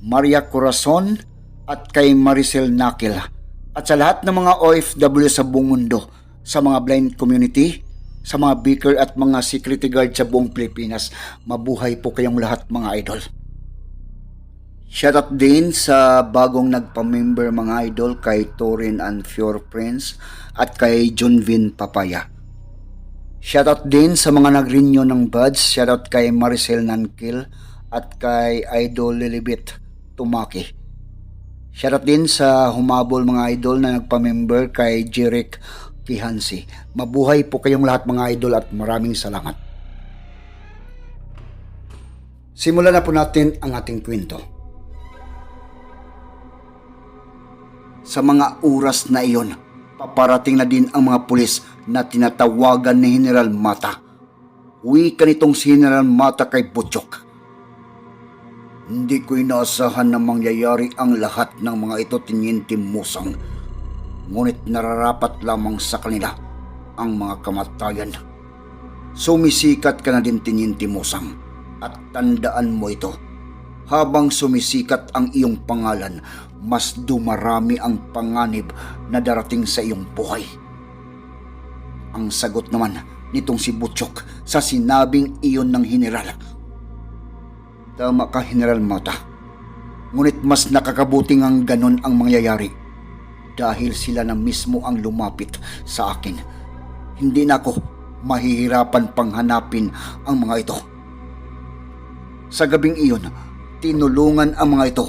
Maria Corazon, at kay Maricel Nakil. At sa lahat ng mga OFW sa buong mundo, sa mga blind community, sa mga beaker at mga security guard sa buong Pilipinas, mabuhay po kayong lahat mga idol. Shoutout din sa bagong nagpa-member mga idol kay Torin and Fior Prince at kay Junvin Papaya. Shoutout din sa mga nag-renew ng buds. Shoutout kay Maricel Nankil at kay Idol Lilibit Tumaki. Shoutout din sa humabol mga idol na nagpa-member kay Jeric Kihansi. Mabuhay po kayong lahat mga idol at maraming salamat. Simulan na po natin ang ating kwento. Sa mga oras na iyon, paparating na din ang mga pulis na tinatawagan ni General Mata. Uwi ka nitong si General Mata kay Butchok. Hindi ko inaasahan na mangyayari ang lahat ng mga ito tinyente musang. Ngunit nararapat lamang sa kanila ang mga kamatayan. Sumisikat ka na din tinyente musang at tandaan mo ito. Habang sumisikat ang iyong pangalan, mas dumarami ang panganib na darating sa iyong buhay. Ang sagot naman nitong si Butchok sa sinabing iyon ng General. Tama ka, General Mata. Ngunit mas nakakabuting ang ganon ang mangyayari dahil sila na mismo ang lumapit sa akin. Hindi na ako mahihirapan pang hanapin ang mga ito. Sa gabing iyon, tinulungan ang mga ito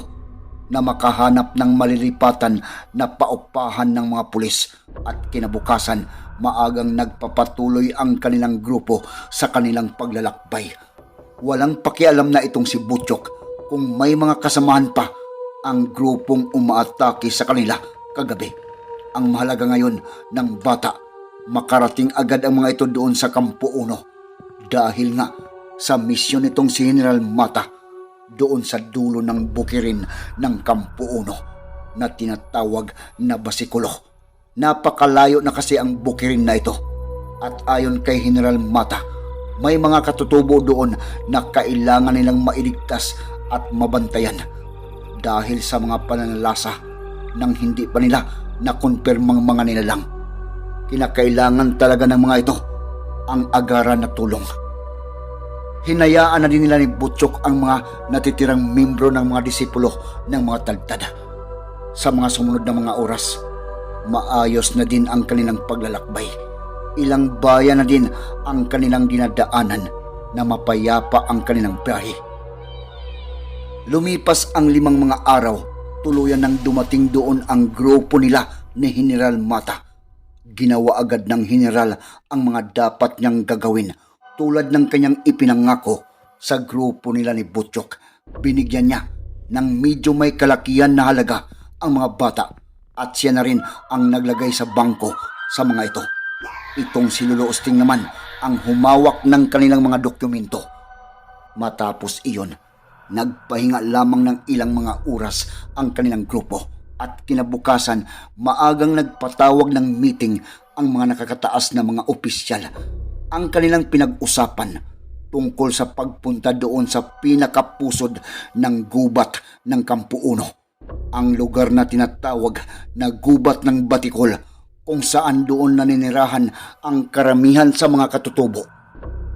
na makahanap ng malilipatan na paupahan ng mga pulis at kinabukasan maagang nagpapatuloy ang kanilang grupo sa kanilang paglalakbay. Walang pakialam na itong si Butchok kung may mga kasamahan pa ang grupong umaatake sa kanila kagabi. Ang mahalaga ngayon ng bata, makarating agad ang mga ito doon sa Kampo Uno dahil nga sa misyon nitong si General Mata doon sa dulo ng bukirin ng Kampo Uno na tinatawag na Basikulo. Napakalayo na kasi ang bukirin na ito. At ayon kay General Mata, may mga katutubo doon na kailangan nilang mailigtas at mabantayan dahil sa mga pananalasa ng hindi pa nila nakonpermang mga nilalang. Kinakailangan talaga ng mga ito ang agaran na tulong hinayaan na din nila ni Butchok ang mga natitirang membro ng mga disipulo ng mga tagtad. Sa mga sumunod na mga oras, maayos na din ang kanilang paglalakbay. Ilang bayan na din ang kanilang dinadaanan na mapayapa ang kanilang biyahe. Lumipas ang limang mga araw, tuluyan nang dumating doon ang grupo nila ni General Mata. Ginawa agad ng General ang mga dapat niyang gagawin tulad ng kanyang ipinangako sa grupo nila ni Butchok. Binigyan niya ng medyo may kalakihan na halaga ang mga bata at siya na rin ang naglagay sa bangko sa mga ito. Itong si Lolo naman ang humawak ng kanilang mga dokumento. Matapos iyon, nagpahinga lamang ng ilang mga oras ang kanilang grupo at kinabukasan maagang nagpatawag ng meeting ang mga nakakataas na mga opisyal ang kanilang pinag-usapan tungkol sa pagpunta doon sa pinakapusod ng gubat ng Kampo Uno. Ang lugar na tinatawag na gubat ng Batikol kung saan doon naninirahan ang karamihan sa mga katutubo.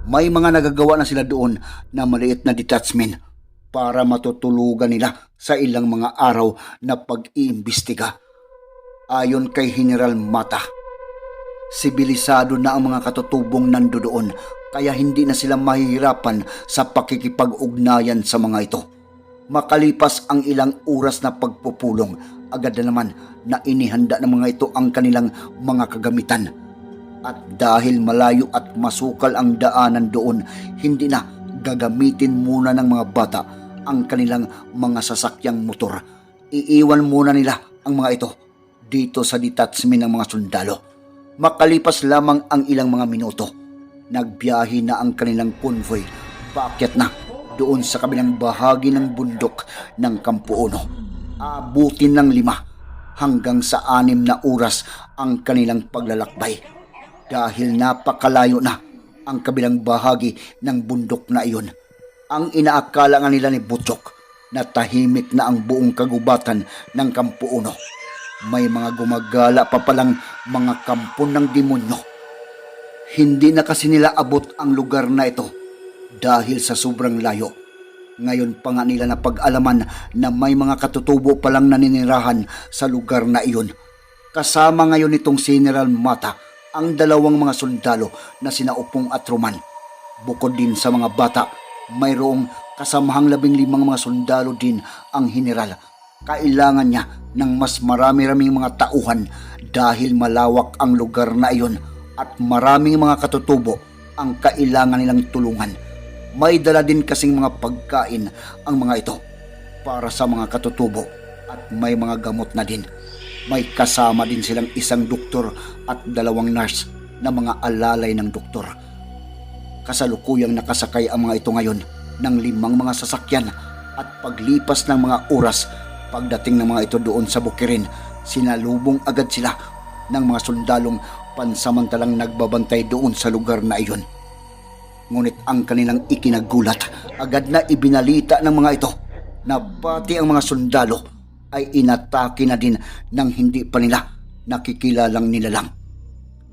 May mga nagagawa na sila doon na maliit na detachment para matutulugan nila sa ilang mga araw na pag-iimbestiga. Ayon kay General Mata, sibilisado na ang mga katutubong nandoon kaya hindi na sila mahihirapan sa pakikipag-ugnayan sa mga ito. Makalipas ang ilang oras na pagpupulong, agad na naman na inihanda ng mga ito ang kanilang mga kagamitan. At dahil malayo at masukal ang daanan doon, hindi na gagamitin muna ng mga bata ang kanilang mga sasakyang motor iiwan muna nila ang mga ito dito sa detachment ng mga sundalo. Makalipas lamang ang ilang mga minuto, nagbiyahe na ang kanilang convoy paakyat na doon sa kabilang bahagi ng bundok ng Kampo Uno. Abutin ng lima hanggang sa anim na oras ang kanilang paglalakbay dahil napakalayo na ang kabilang bahagi ng bundok na iyon. Ang inaakala nga nila ni Butchok na tahimik na ang buong kagubatan ng Kampo Uno. May mga gumagala pa palang mga kampo ng demonyo. Hindi na kasi nila abot ang lugar na ito dahil sa sobrang layo. Ngayon pa nga nila na pag-alaman na may mga katutubo palang naninirahan sa lugar na iyon. Kasama ngayon itong General Mata ang dalawang mga sundalo na sina Upong at Roman. Bukod din sa mga bata, mayroong kasamahang labing limang mga sundalo din ang general. Kailangan niya ng mas marami-raming mga tauhan dahil malawak ang lugar na iyon at maraming mga katutubo ang kailangan nilang tulungan. May dala din kasing mga pagkain ang mga ito para sa mga katutubo at may mga gamot na din. May kasama din silang isang doktor at dalawang nurse na mga alalay ng doktor. Kasalukuyang nakasakay ang mga ito ngayon ng limang mga sasakyan at paglipas ng mga oras pagdating ng mga ito doon sa bukirin, sinalubong agad sila ng mga sundalong pansamantalang nagbabantay doon sa lugar na iyon. Ngunit ang kanilang ikinagulat, agad na ibinalita ng mga ito na pati ang mga sundalo ay inatake na din ng hindi pa nila nakikilalang nilalang.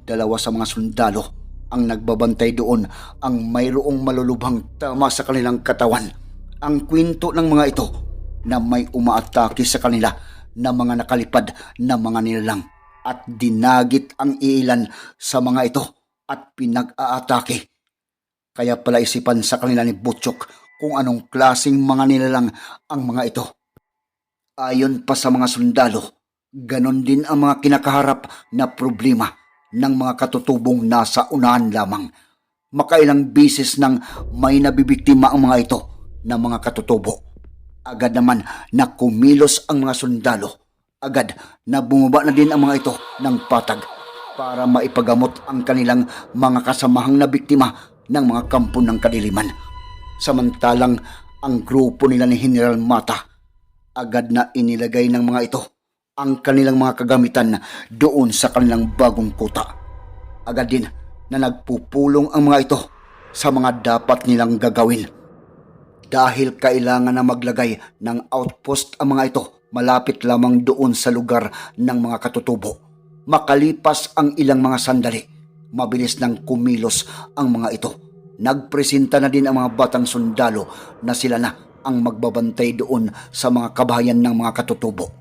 Dalawa sa mga sundalo ang nagbabantay doon ang mayroong malulubhang tama sa kanilang katawan. Ang kwento ng mga ito na may umaatake sa kanila na mga nakalipad na mga nilalang at dinagit ang ilan sa mga ito at pinag-aatake. Kaya pala isipan sa kanila ni Butchok kung anong klasing mga nilalang ang mga ito. Ayon pa sa mga sundalo, ganon din ang mga kinakaharap na problema ng mga katutubong nasa unahan lamang. Makailang bisis nang may nabibiktima ang mga ito na mga katutubo. Agad naman na kumilos ang mga sundalo. Agad na bumaba na din ang mga ito ng patag para maipagamot ang kanilang mga kasamahang na biktima ng mga kampo ng kadiliman. Samantalang ang grupo nila ni General Mata agad na inilagay ng mga ito ang kanilang mga kagamitan doon sa kanilang bagong kuta. Agad din na nagpupulong ang mga ito sa mga dapat nilang gagawin. Dahil kailangan na maglagay ng outpost ang mga ito malapit lamang doon sa lugar ng mga katutubo. Makalipas ang ilang mga sandali, mabilis nang kumilos ang mga ito. Nagpresenta na din ang mga batang sundalo na sila na ang magbabantay doon sa mga kabahayan ng mga katutubo.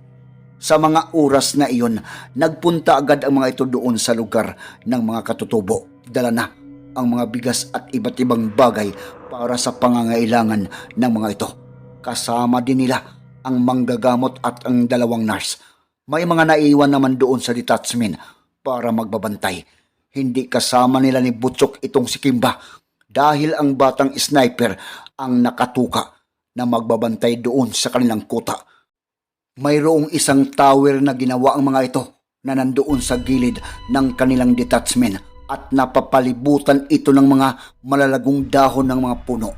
Sa mga oras na iyon, nagpunta agad ang mga ito doon sa lugar ng mga katutubo. Dala na ang mga bigas at iba't ibang bagay para sa pangangailangan ng mga ito. Kasama din nila ang manggagamot at ang dalawang nurse. May mga naiwan naman doon sa detachment para magbabantay. Hindi kasama nila ni Butchok itong si Kimba dahil ang batang sniper ang nakatuka na magbabantay doon sa kanilang kuta. Mayroong isang tower na ginawa ang mga ito na nandoon sa gilid ng kanilang detachment at napapalibutan ito ng mga malalagong dahon ng mga puno.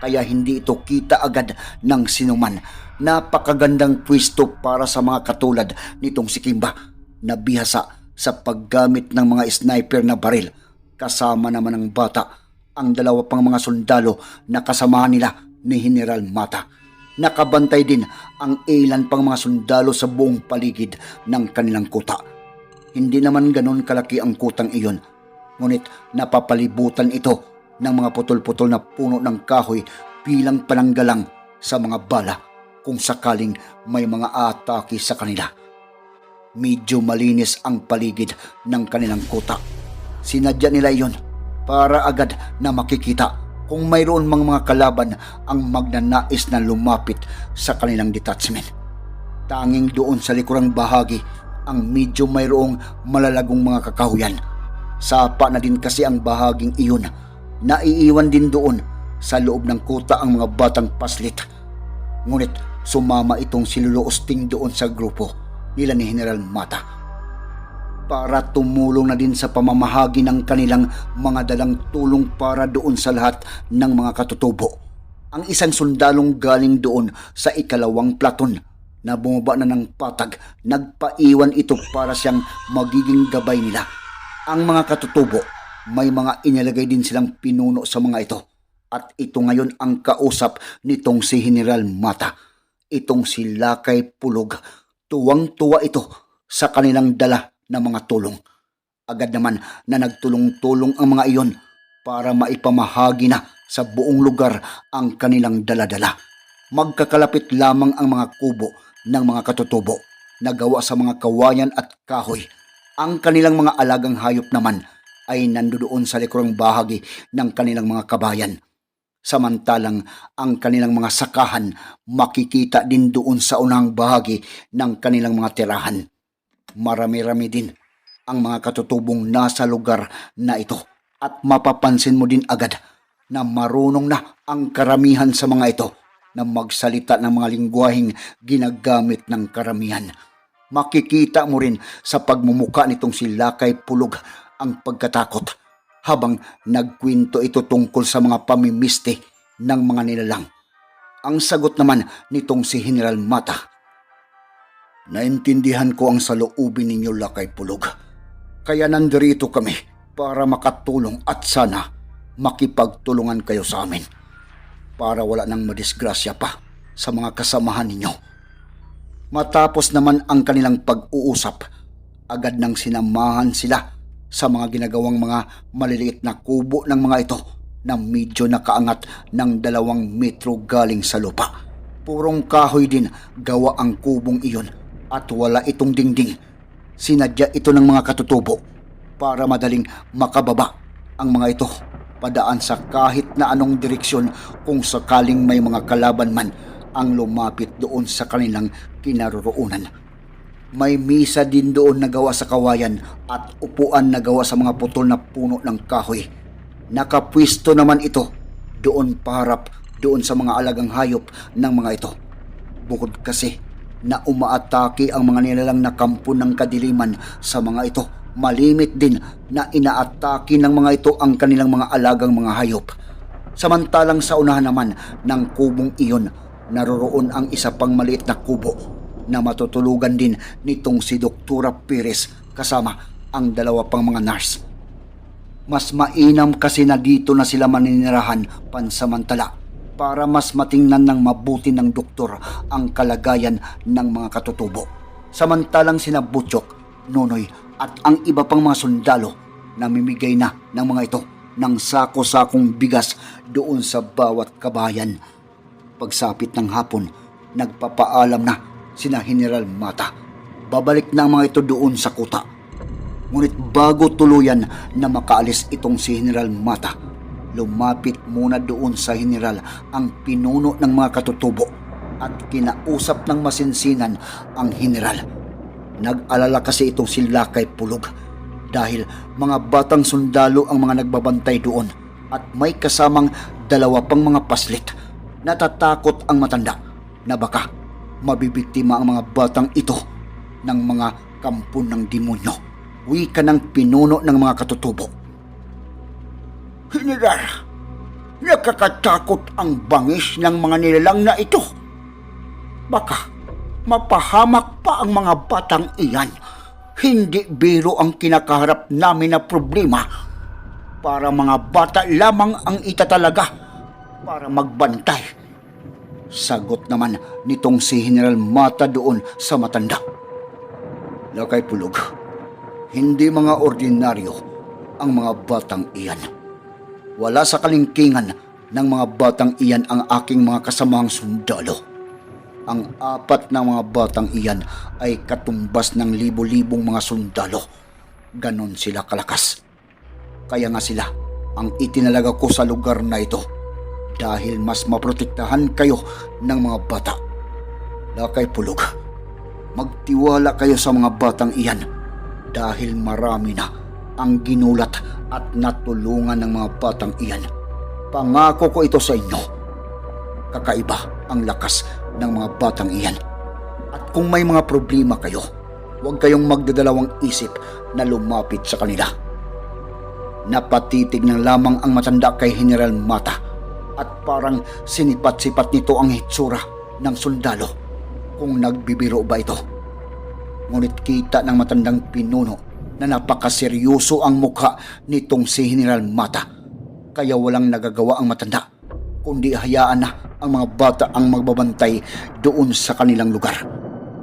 Kaya hindi ito kita agad ng sinuman. Napakagandang pwesto para sa mga katulad nitong si Kimba na bihasa sa paggamit ng mga sniper na baril. Kasama naman ng bata ang dalawa pang mga sundalo na kasamahan nila ni General Mata. Nakabantay din ang ilan pang mga sundalo sa buong paligid ng kanilang kuta. Hindi naman ganon kalaki ang kutang iyon, ngunit napapalibutan ito ng mga putol-putol na puno ng kahoy bilang pananggalang sa mga bala kung sakaling may mga atake sa kanila. Medyo malinis ang paligid ng kanilang kuta. Sinadya nila iyon para agad na makikita kung mayroon mang mga kalaban ang magnanais na lumapit sa kanilang detachment. Tanging doon sa likurang bahagi ang medyo mayroong malalagong mga kakahuyan. Sapa na din kasi ang bahaging iyon. Naiiwan din doon sa loob ng kuta ang mga batang paslit. Ngunit sumama itong si Lolo Osting doon sa grupo nila ni General Mata para tumulong na din sa pamamahagi ng kanilang mga dalang tulong para doon sa lahat ng mga katutubo. Ang isang sundalong galing doon sa ikalawang platon na bumaba na ng patag, nagpaiwan ito para siyang magiging gabay nila. Ang mga katutubo, may mga inilagay din silang pinuno sa mga ito. At ito ngayon ang kausap nitong si General Mata. Itong si Lakay Pulog. Tuwang-tuwa ito sa kanilang dala na mga tulong. Agad naman na nagtulong-tulong ang mga iyon para maipamahagi na sa buong lugar ang kanilang daladala. Magkakalapit lamang ang mga kubo ng mga katutubo na gawa sa mga kawayan at kahoy. Ang kanilang mga alagang hayop naman ay nandoon sa likurang bahagi ng kanilang mga kabayan. Samantalang ang kanilang mga sakahan makikita din doon sa unang bahagi ng kanilang mga tirahan. Marami-rami din ang mga katutubong nasa lugar na ito at mapapansin mo din agad na marunong na ang karamihan sa mga ito na magsalita ng mga lingwaheng ginagamit ng karamihan. Makikita mo rin sa pagmumuka nitong si Lakay Pulog ang pagkatakot habang nagkwento ito tungkol sa mga pamimiste ng mga nilalang. Ang sagot naman nitong si General Mata Naintindihan ko ang saloobin ninyo lakay pulog. Kaya nandirito kami para makatulong at sana makipagtulungan kayo sa amin. Para wala nang madisgrasya pa sa mga kasamahan ninyo. Matapos naman ang kanilang pag-uusap, agad nang sinamahan sila sa mga ginagawang mga maliliit na kubo ng mga ito na medyo nakaangat ng dalawang metro galing sa lupa. Purong kahoy din gawa ang kubong iyon at wala itong dingding. Sinadya ito ng mga katutubo para madaling makababa ang mga ito padaan sa kahit na anong direksyon kung sakaling may mga kalaban man ang lumapit doon sa kanilang kinaroroonan. May misa din doon na gawa sa kawayan at upuan na gawa sa mga putol na puno ng kahoy. Nakapwisto naman ito doon paharap doon sa mga alagang hayop ng mga ito. Bukod kasi na umaatake ang mga nilalang na kampo ng kadiliman sa mga ito. Malimit din na inaatake ng mga ito ang kanilang mga alagang mga hayop. Samantalang sa unahan naman ng kubong iyon, naroroon ang isa pang maliit na kubo na matutulugan din nitong si Doktora Perez kasama ang dalawa pang mga nurse. Mas mainam kasi na dito na sila maninirahan pansamantala para mas matingnan ng mabuti ng doktor ang kalagayan ng mga katutubo. Samantalang sina Butchok, Nonoy at ang iba pang mga sundalo namimigay na ng mga ito ng sako-sakong bigas doon sa bawat kabayan. Pagsapit ng hapon, nagpapaalam na sina General Mata. Babalik na ang mga ito doon sa kuta. Ngunit bago tuluyan na makaalis itong si General Mata, lumapit muna doon sa General ang pinuno ng mga katutubo at kinausap ng masinsinan ang General. Nag-alala kasi itong si Lakay Pulog dahil mga batang sundalo ang mga nagbabantay doon at may kasamang dalawa pang mga paslit. Natatakot ang matanda na baka mabibiktima ang mga batang ito ng mga kampon ng demonyo. Wika ng pinuno ng mga katutubo. General, nakakatakot ang bangis ng mga nilalang na ito. Baka mapahamak pa ang mga batang iyan. Hindi biro ang kinakaharap namin na problema. Para mga bata lamang ang itatalaga para magbantay. Sagot naman nitong si General Mata doon sa matanda. Lakay Pulog, hindi mga ordinaryo ang mga batang iyan. Wala sa kalingkingan ng mga batang iyan ang aking mga kasamahang sundalo. Ang apat na mga batang iyan ay katumbas ng libo-libong mga sundalo. Ganon sila kalakas. Kaya nga sila ang itinalaga ko sa lugar na ito dahil mas maprotektahan kayo ng mga bata. Lakay Pulog, magtiwala kayo sa mga batang iyan dahil marami na ang ginulat at natulungan ng mga batang iyan. Pangako ko ito sa inyo. Kakaiba ang lakas ng mga batang iyan. At kung may mga problema kayo, huwag kayong magdadalawang isip na lumapit sa kanila. Napatitig ng lamang ang matanda kay General Mata at parang sinipat-sipat nito ang hitsura ng sundalo kung nagbibiro ba ito. Ngunit kita ng matandang pinuno na napakaseryoso ang mukha nitong si General Mata kaya walang nagagawa ang matanda kundi hayaan na ang mga bata ang magbabantay doon sa kanilang lugar.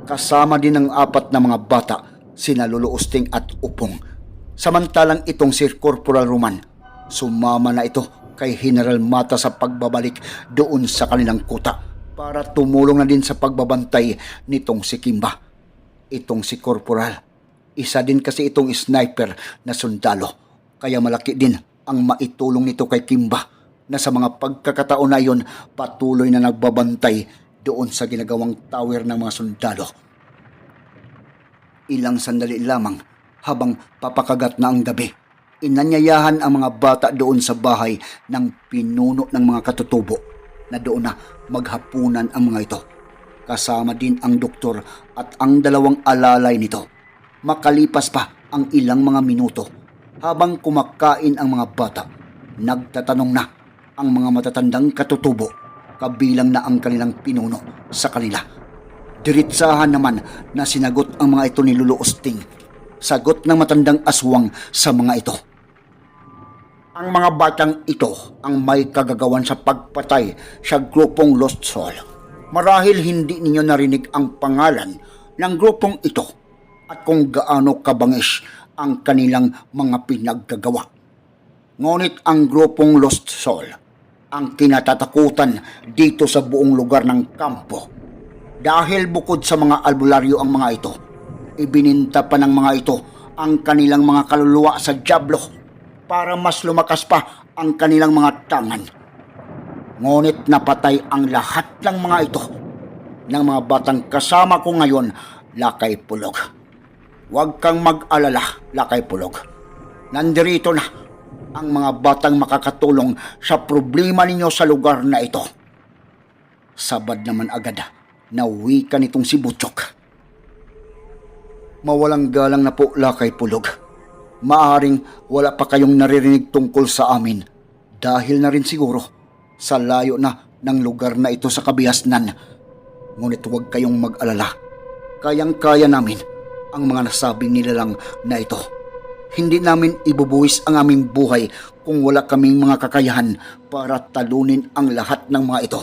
Kasama din ng apat na mga bata, sina Lolo Usting at Upong. Samantalang itong si Corporal Roman, sumama na ito kay General Mata sa pagbabalik doon sa kanilang kuta para tumulong na din sa pagbabantay nitong si Kimba. Itong si Corporal, isa din kasi itong sniper na sundalo, kaya malaki din ang maitulong nito kay Kimba na sa mga pagkakataon na iyon patuloy na nagbabantay doon sa ginagawang tower ng mga sundalo. Ilang sandali lamang habang papakagat na ang gabi, inanyayahan ang mga bata doon sa bahay ng pinuno ng mga katutubo na doon na maghapunan ang mga ito. Kasama din ang doktor at ang dalawang alalay nito. Makalipas pa ang ilang mga minuto habang kumakain ang mga bata, nagtatanong na ang mga matatandang katutubo kabilang na ang kanilang pinuno sa kanila. Diritsahan naman na sinagot ang mga ito ni Lolo Osting. Sagot ng matandang aswang sa mga ito. Ang mga batang ito ang may kagagawan sa pagpatay sa grupong Lost Soul. Marahil hindi ninyo narinig ang pangalan ng grupong ito at kung gaano kabangis ang kanilang mga pinaggagawa. Ngunit ang grupong Lost Soul ang kinatatakutan dito sa buong lugar ng kampo. Dahil bukod sa mga albularyo ang mga ito, ibininta pa ng mga ito ang kanilang mga kaluluwa sa Diablo para mas lumakas pa ang kanilang mga tangan. Ngunit napatay ang lahat ng mga ito ng mga batang kasama ko ngayon, Lakay Pulog. Huwag kang mag-alala, Lakay Pulog. Nandirito na ang mga batang makakatulong sa problema ninyo sa lugar na ito. Sabad naman agad na wika nitong si Butchok. Mawalang galang na po, Lakay Pulog. Maaring wala pa kayong naririnig tungkol sa amin dahil na rin siguro sa layo na ng lugar na ito sa kabihasnan. Ngunit huwag kayong mag-alala. Kayang-kaya namin ang mga nasabing nilalang na ito. Hindi namin ibubuwis ang aming buhay kung wala kaming mga kakayahan para talunin ang lahat ng mga ito.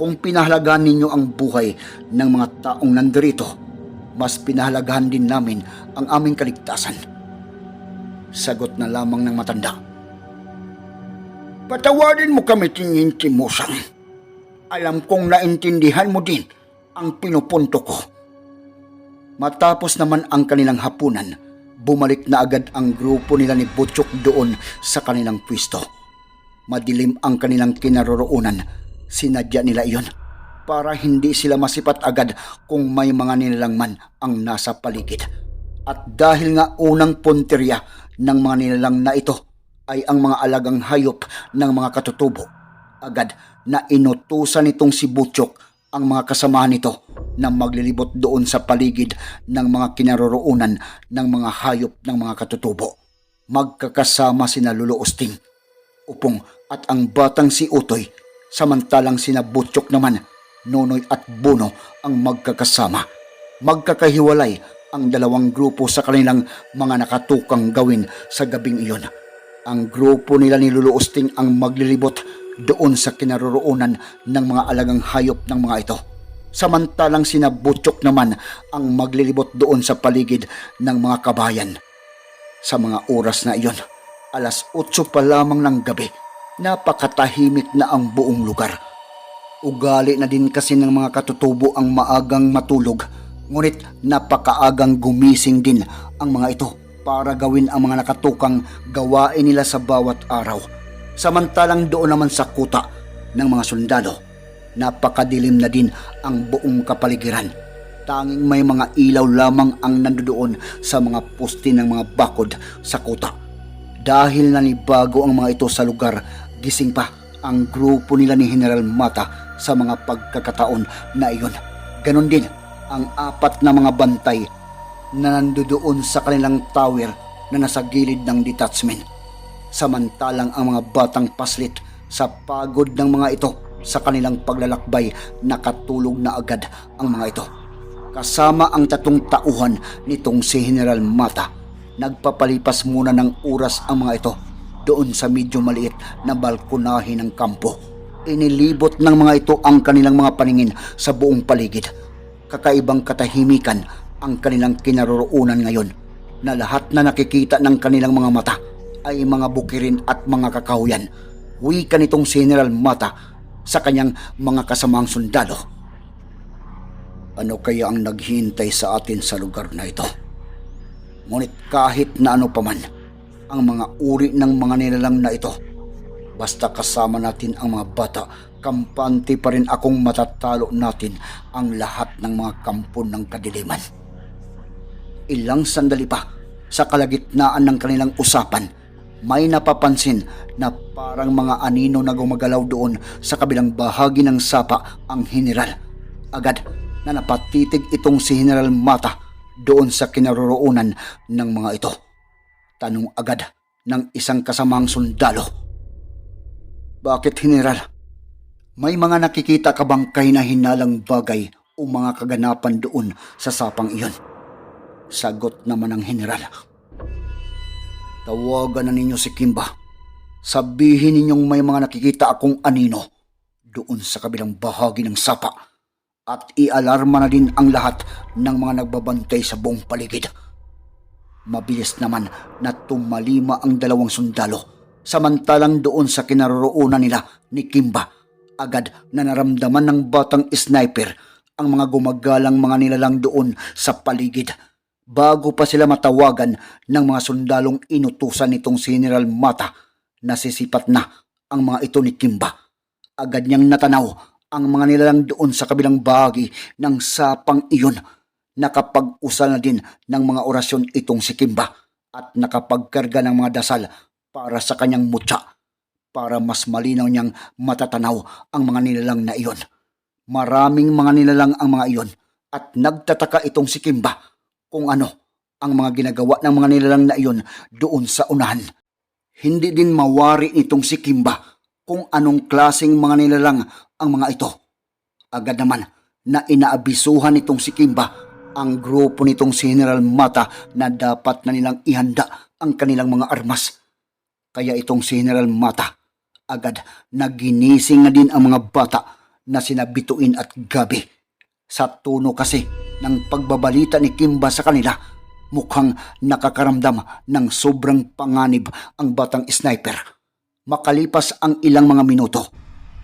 Kung pinahalagahan ninyo ang buhay ng mga taong nandirito, mas pinahalagahan din namin ang aming kaligtasan. Sagot na lamang ng matanda. Patawarin mo kami tingin Musang. Alam kong naintindihan mo din ang pinupunto ko. Matapos naman ang kanilang hapunan, bumalik na agad ang grupo nila ni Butchok doon sa kanilang pwisto. Madilim ang kanilang kinaroroonan. Sinadya nila iyon para hindi sila masipat agad kung may mga nilalang man ang nasa paligid. At dahil nga unang punteriya ng mga nilalang na ito ay ang mga alagang hayop ng mga katutubo, agad na inutusan nitong si Butchok ang mga kasamahan nito na maglilibot doon sa paligid ng mga kinaroroonan ng mga hayop ng mga katutubo. Magkakasama sina Usting, Upong at ang batang si Utoy, samantalang sina Butchok naman, Nonoy at Bono ang magkakasama. Magkakahiwalay ang dalawang grupo sa kanilang mga nakatukang gawin sa gabing iyon. Ang grupo nila ni Lolo Usting ang maglilibot doon sa kinaroroonan ng mga alagang hayop ng mga ito. Samantalang sina Butchok naman ang maglilibot doon sa paligid ng mga kabayan. Sa mga oras na iyon, alas 8 pa lamang ng gabi, napakatahimik na ang buong lugar. Ugali na din kasi ng mga katutubo ang maagang matulog, ngunit napakaagang gumising din ang mga ito para gawin ang mga nakatukang gawain nila sa bawat araw. Samantalang doon naman sa kuta ng mga sundalo, napakadilim na din ang buong kapaligiran. Tanging may mga ilaw lamang ang nandoon sa mga poste ng mga bakod sa kuta. Dahil nanibago ang mga ito sa lugar, gising pa ang grupo nila ni General Mata sa mga pagkakataon na iyon. Ganon din ang apat na mga bantay na nandoon sa kanilang tower na nasa gilid ng detachment. Samantalang ang mga batang paslit sa pagod ng mga ito sa kanilang paglalakbay nakatulog na agad ang mga ito. Kasama ang tatong tauhan nitong si General Mata, nagpapalipas muna ng oras ang mga ito doon sa medyo maliit na balkonahe ng kampo. Inilibot ng mga ito ang kanilang mga paningin sa buong paligid. Kakaibang katahimikan ang kanilang kinaroroonan ngayon na lahat na nakikita ng kanilang mga mata ay mga bukirin at mga kakahuyan. Wika nitong General Mata sa kanyang mga kasamang sundalo. Ano kaya ang naghihintay sa atin sa lugar na ito? Ngunit kahit na ano paman, ang mga uri ng mga nilalang na ito, basta kasama natin ang mga bata, kampante pa rin akong matatalo natin ang lahat ng mga kampon ng kadiliman. Ilang sandali pa, sa kalagitnaan ng kanilang usapan, may napapansin na parang mga anino na gumagalaw doon sa kabilang bahagi ng sapa ang general. Agad na napatitig itong si General Mata doon sa kinaroroonan ng mga ito. Tanong agad ng isang kasamang sundalo. Bakit, General? May mga nakikita ka bang kahinalang bagay o mga kaganapan doon sa sapang iyon? Sagot naman ng General. Tawagan na ninyo si Kimba. Sabihin ninyong may mga nakikita akong anino doon sa kabilang bahagi ng sapa at ialarma na din ang lahat ng mga nagbabantay sa buong paligid. Mabilis naman na tumalima ang dalawang sundalo samantalang doon sa kinaroroonan nila ni Kimba agad na naramdaman ng batang sniper ang mga gumagalang mga nilalang doon sa paligid bago pa sila matawagan ng mga sundalong inutusan nitong General Mata nasisipat na ang mga ito ni Kimba. Agad niyang natanaw ang mga nilalang doon sa kabilang bahagi ng sapang iyon. Nakapag-usal na din ng mga orasyon itong si Kimba at nakapagkarga ng mga dasal para sa kanyang mutya para mas malinaw niyang matatanaw ang mga nilalang na iyon. Maraming mga nilalang ang mga iyon at nagtataka itong si Kimba kung ano ang mga ginagawa ng mga nilalang na iyon doon sa unahan. Hindi din mawari nitong si Kimba kung anong klaseng mga nilalang ang mga ito. Agad naman na inaabisuhan nitong si Kimba ang grupo nitong si General Mata na dapat na nilang ihanda ang kanilang mga armas. Kaya itong si General Mata agad na ginising na din ang mga bata na sinabituin at gabi. Sa tuno kasi ng pagbabalita ni Kimba sa kanila, mukhang nakakaramdam ng sobrang panganib ang batang sniper. Makalipas ang ilang mga minuto,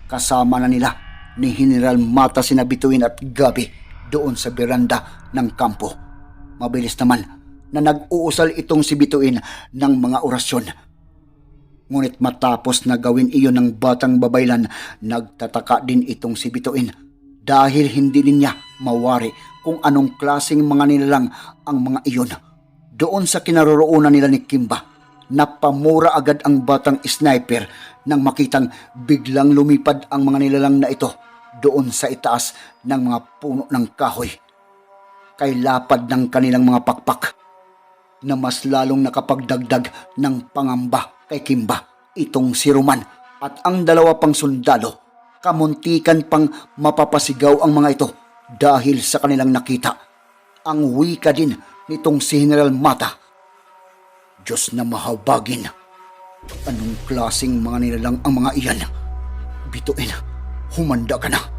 kasama na nila ni General Mata sinabituin at gabi doon sa beranda ng kampo. Mabilis naman na nag-uusal itong si Bituin ng mga orasyon. Ngunit matapos na gawin iyon ng batang babaylan, nagtataka din itong si Bituin dahil hindi niya mawari kung anong klaseng mga nilalang ang mga iyon. Doon sa kinaroroonan nila ni Kimba, napamura agad ang batang sniper nang makitang biglang lumipad ang mga nilalang na ito doon sa itaas ng mga puno ng kahoy. Kay lapad ng kanilang mga pakpak na mas lalong nakapagdagdag ng pangamba kay Kimba itong si Roman at ang dalawa pang sundalo kamuntikan pang mapapasigaw ang mga ito dahil sa kanilang nakita. Ang wika din nitong si General Mata. Diyos na mahabagin. Anong klaseng mga nilalang ang mga iyan? Bituin, humanda ka na.